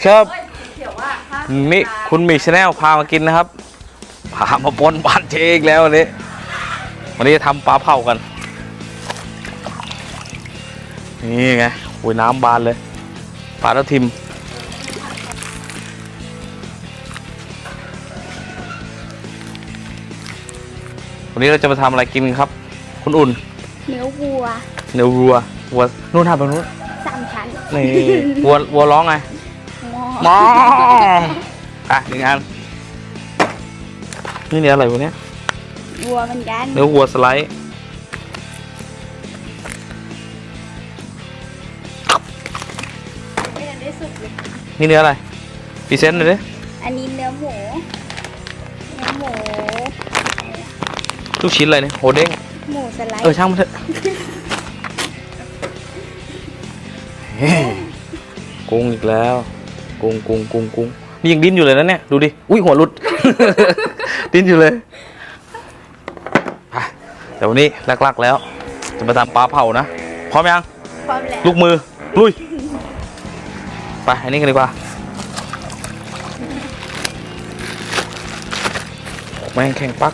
วัสดีครับเอ้ยเขียวว่าถ้านี่คุณมีชาแนลพามากินนะครับ พามาปนบ้านเชอีกแล้ววันนี้ วันนี้จะทำปลาเผากัน นี่ไงโอ้ยน้ำบานเลย ปลาทับทิมวันนี้เราจะมาทำอะไรกินครับ คุณอุ่น เนื้อวัว เนื้อวัววัวนู่นทำตรงนู้นสามชั้นนี่วัววัวร้องไงห ม้อมออะหนึ่งอันนี่เนื้ออะไรวะเนี้ยวัวเหมือนกันเนื้อวัวสไลด์ไม่ได้สุดเลย นี่เนื้ออะไรพรีเซนต์หน่อยดิอันนี้เนื้อหมู เนื้อหมูลูกชิ้นอะไรเนี่ยโหเด้งหมูสไลด์เออช่างมันเถอะเฮ้ยกุ้งอีกแล้ว กุ้งกุ้งกุ้งกุ้งนี่ยังดิ้นอยู่เลยนะเนี่ยดูดิอุ้ยหัวหลุด ดิ้นอยู่เลยไปเดี๋ยววันนี้ลักๆแล้ว จะมาทำปลาเผานะพร้อมยังพร้อมแล้วลูกมือลุยไปอันนี้กันดีกว่าแม่งแข็งปัก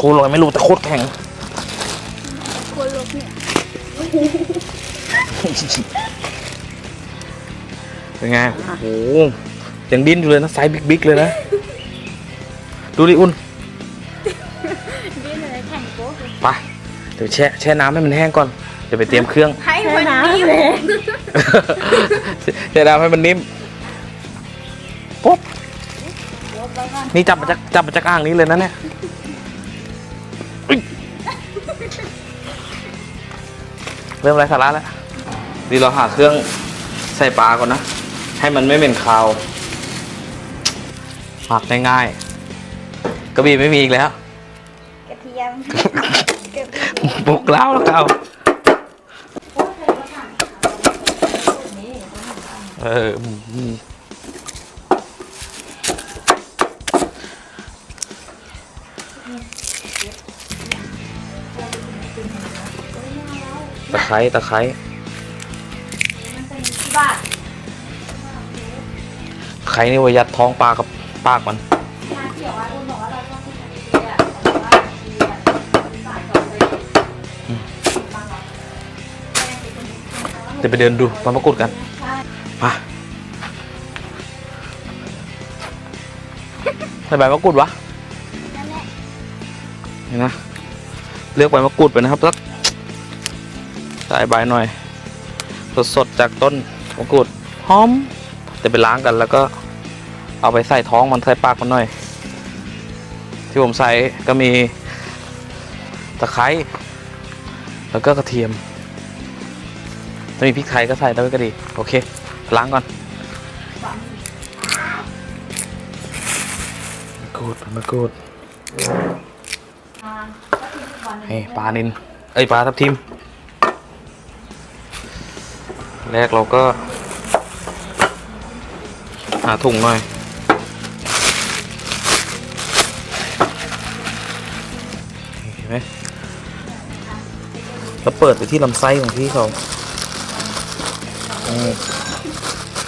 กูลอยไม่รู้แต่โคตรแข็งครัวลกเนี่ย เป็นไง โอ้โหยังดิ้นอยู่เลยนะไซส์บิ๊กๆเลยนะ ดูดิอุ่นนี่เลยแข่งโป๊ะเลยไปเดี๋ยวแช่แช่น้ำให้มันแห้งก่อนเดี๋ยวไปเตรียมเครื่องให้วันนี้แช่น้ำให้มันนิ่มปุ๊บนี่จับมาจากจับมาจากอ่างนี้เลยนะเนี่ยอุ๊ยเริ่มไรสาระแล้วดีเราหาเครื่องใส่ปลาก่อนนะ ให้มันไม่เหม็นคาวหมักได้ง่ายกระบี่ไม่มีอีกแล้ว กระเทียมกระเทียมบุกเล้าวแล้วเก่าเออะไคร้ตะไคร้บาทไคร้นี่ไว่ายัดท้องปลากับปากมันชาเขียวว่าคุณบอกว่าเราชอบกินอันนี้อะแต่ว่าดีอะเป็นสายจอมเลยบางเหรอเดี๋ยวไปเดินดูมันมะกรูดกันใช่มาใส่ใบมะกรูดวะนั่นแหละเห็นนะเลือกใบมะกรูดไปนะครับสัก ใส่ใบหน่อย สดๆจากต้นมะกรูดหอมเดี๋ยวไปล้างกันแล้วก็เอาไปใส่ท้องมันใส่ปากมันหน่อย ที่ผมใส่ก็มีตะไคร้แล้วก็กระเทียมถ้ามีพริกไทยก็ใส่ด้วยก็ดี โอเค ล้างก่อนมะกรูดมะกรูดอ่าก็คือทุกวันหนึ่งนี่ปลานินเอ้ยปลาทับทิม แรกเราก็ หาถุงหน่อย เห็นไหมแล้วเปิดไปที่ลำไส้ของพี่เขานี่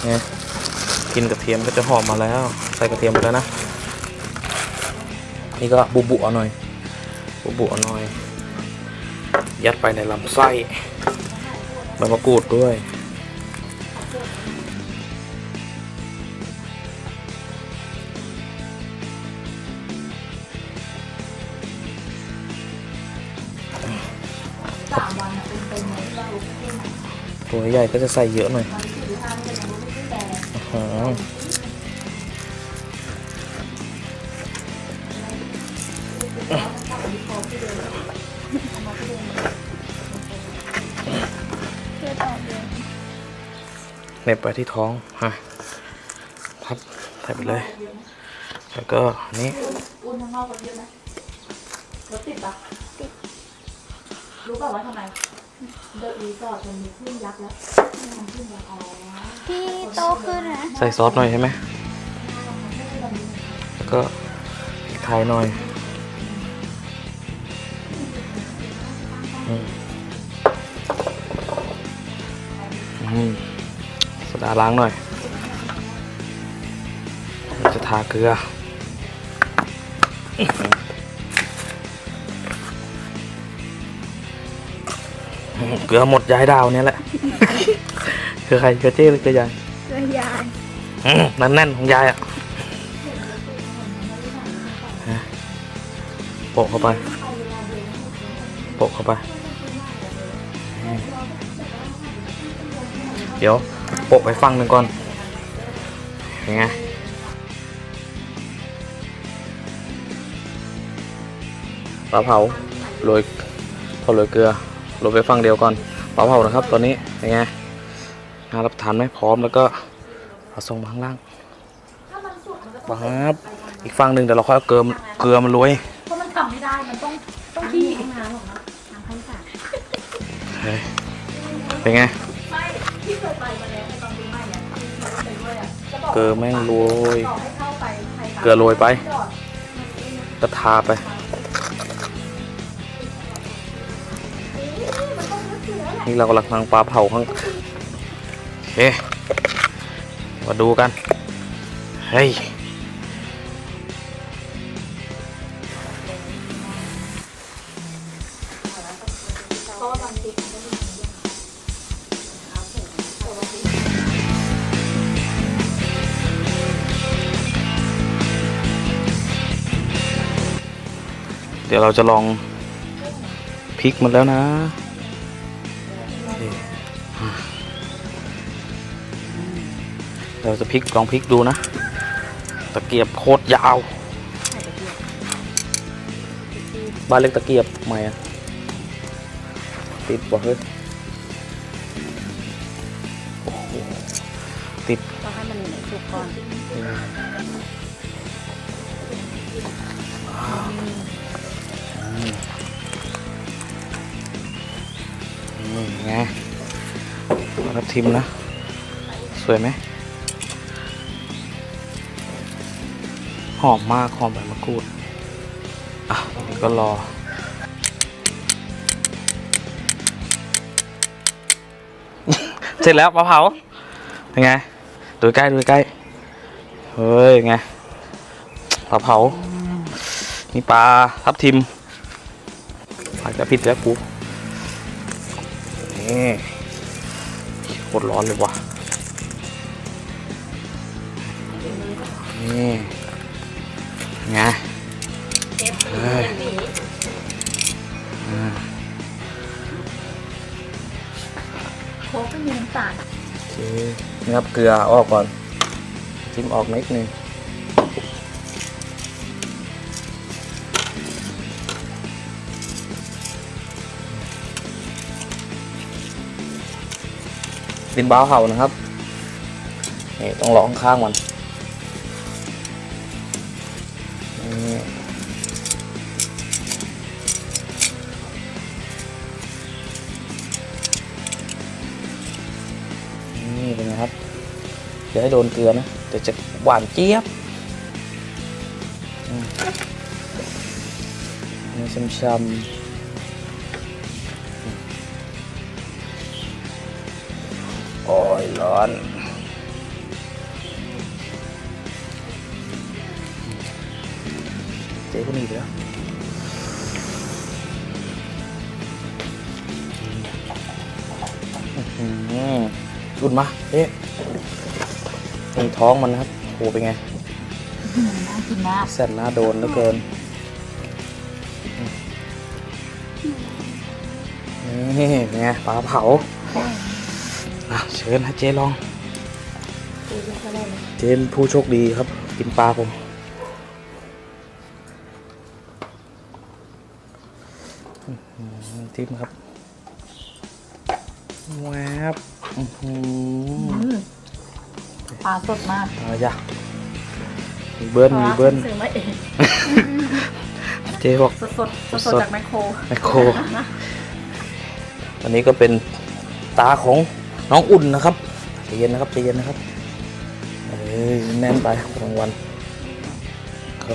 เนี่ยกินกระเทียมก็จะหอมมาแล้ว ใส่กระเทียมไปแล้วนะ นี่ก็บุบุเอาหน่อย บุบุเอาหน่อย ยัดไปในลำไส้ใบมะกรูดด้วย สามวันเป็นเป็นเลยว่ารู้ขึ้นตัวใหญ่ก็จะใส่เยอะหน่อยวันที่สี่ห้าไม่เป็นรู้ขึ้นแต่อ๋อเหน็บไปที่ท้องฮะพับใส่ไปเลย แล้วก็อันนี้ อุ่นข้างนอกรถเยอะไหมรถติดปะ รู้ป่าว่าทำไมเดอะรีสอร์ทมันมีคลื่นยักษ์แล้วมันคลื่นยักษ์อ๋อที่โตขึ้นนะใส่ซอสหน่อยใช่ไหมแล้วก็พริกไทยหน่อยอืมอืมโซดาล้างหน่อย จะทาเกลือ เกลือหมดยายดาวเนี่ยแหละ คือใครเกลือเจ๊หรือเกลือยายตัวยายอืมแน่นๆของยายอะฮะโปะเข้าไปโปะเข้าไปอืมเดี๋ยวโปะไปฟังหนึ่งก่อนยังไงปลาเผาโรยพอโรยเกลือ โรยไปฟังเดียวก่อนปลาเผานะครับ ตอนนี้ยังไงน่ารับประทานไหมพร้อมแล้วก็เอาส่งมาข้างล่างถ้ามันสุกมันก็ต้องปั๊บอีกฝั่งหนึ่งเดี๋ยวเราค่อยเอาเกลือเกลือมันโรยเพราะมันทำไม่ได้มันต้องต้องขี้ห้องน้ำหรอกนะน้ำพันสาเฮ้ยเป็นไงไม่ที่เคยไปมาแล้วในตอนปีใหม่เนี่ยที่เราไปด้วยอะจะบอกเกลือแม่งโรยต่อให้เข้าไปใครเกลือโรยไปจอดก็ทาไป นี่เรากำลังทางปลาเผาข้างโอเคมาดูกัน เฮ้ยเพราะว่าบางทีมันก็มีเรื่องเอาเสร็จแต่ว่าที่เดี๋ยวเราจะลองพลิกมันแล้วนะ เราจะพลิกลองพลิกดูนะ ตะเกียบโคตรยาว บ้านเล็กตะเกียบใหม่อะติดบ่เฮ้ยโอ้โหติดต้องให้มันสุกก่อนนี่ไงรับทิมนะ สวยไหม หอมมากหอมแบบมะกรูด อะนี่ก็รอ เสร็จแล้วปลาเผาเป็นไง ดูใกล้ดูใกล้ เฮ้ยไงปลาเผานี่ปลาทับทิมอาจจะผิดแล้วกูนี่โคตรร้อนเลยว่ะนี่ ไงเฮ้ยอ่าโค้กไม่มีน้ำตาลโอเคนี่ครับเกลือออกก่อนจิ้มออกนิดนึงดินบ้าวเห่านะครับนี่ต้องร้องข้างมันนี่ นี่เป็นไงครับอย่าให้โดนเกลือนะเดี๋ยวจะหวานเจี๊ยบนี่ช้ำๆโอ้ยร้อน เจ๊คนนี้ไปแล้ว ชุดมาเอ๊ะตรงท้องมันนะครับโหเป็นไง น่ากินมากแซ่บหน้าโดนเหลือเกินนี่เป็นไงปลาเผาอะเชิญให้เจ๊ลอง เจ๊เป็นผู้โชคดีครับ กินปลาผมอื้อหือทิมครับ แวบอื้อหือปลาสดมากเอาอย่ามีเบิ้ลมีเบิ้ลซื้อมาเองเจ๊บอก สดสดสดสดๆจากแมคโครแมคโคร อันนี้ก็เป็นตาของน้องอุ่นนะครับใจเย็นนะครับใจเย็นนะครับ เอ้ยแน่นไปรางวัล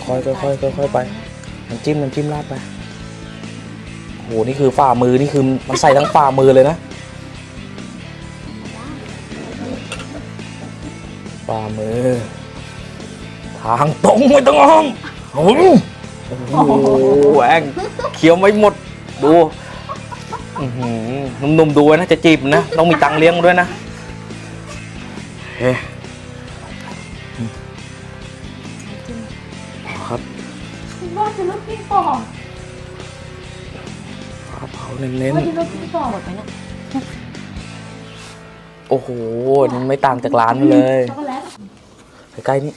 ค่อยๆค่อยๆค่อยๆไปน้ำจิ้มน้ำจิ้มราดไปโหนี่คือฝ่ามือนี่คือมันใส่ทั้งฝ่ามือเลยนะ ฝ่ามือ ทางตรงไม่ต้องอ้อมโอ้โหโอ้โหแหวงเคี้ยวไม่หมด ดูอื้อหือหนุ่มๆดูไว้นะจะจีบนะ ต้องมีตังค์เลี้ยงด้วยนะเฮ้ครับคิดว่าจะลูกพี่ปองปลาเผาเน้นว่าจะลูกพี่ปองหมดไหมเนี่ยๆโอ้โห นี่ไม่ต่างจากร้านเลย ช็อกโกแลต ใกล้ๆนี่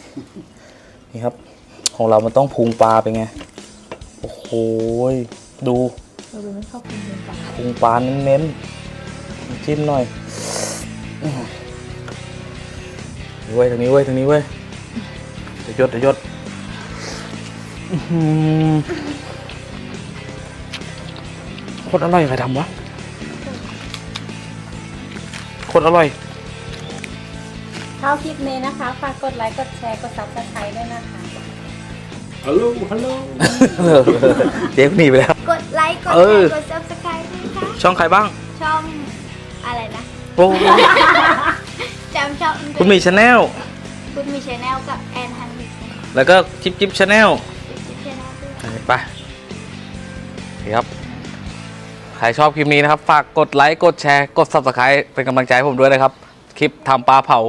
นี่ครับ ของเรามันต้องพุงปลาไปไง โอ้โหดูเราดูไม่ชอบกินเนื้อปลาพุงปลาเน้นๆจิ้มหน่อยเว้ยทางนี้เว้ยทางนี้เว้ยเดี๋ยวยศเดี๋ยวยศโคตรอร่อยใครทำวะโคตรอร่อย ชอบคลิปนี้นะคะ ฝากกดไลค์ กดแชร์ กดซับสไครต์ด้วยนะคะ ฮัลโหล ฮัลโหล เจ๊หนีไปแล้ว กดไลค์ กดเอแชอร์ กดซับสไครต์ด้วยนะคะ ช่องใครบ้าง ช่องอะไรนะโอ้จำช่องคุณมีชาแนลคุณมีชแนลกับแอนฮันมิกแล้วก็จิ๊บจิ๊บชาแนลชแนลด้วยไปนี่ครับ ใครชอบคลิปนี้นะครับ ฝากกดไลค์ กดแชร์ กด subscribe เป็นกำลังใจให้ผมด้วยนะครับ คลิปทำปลาเผา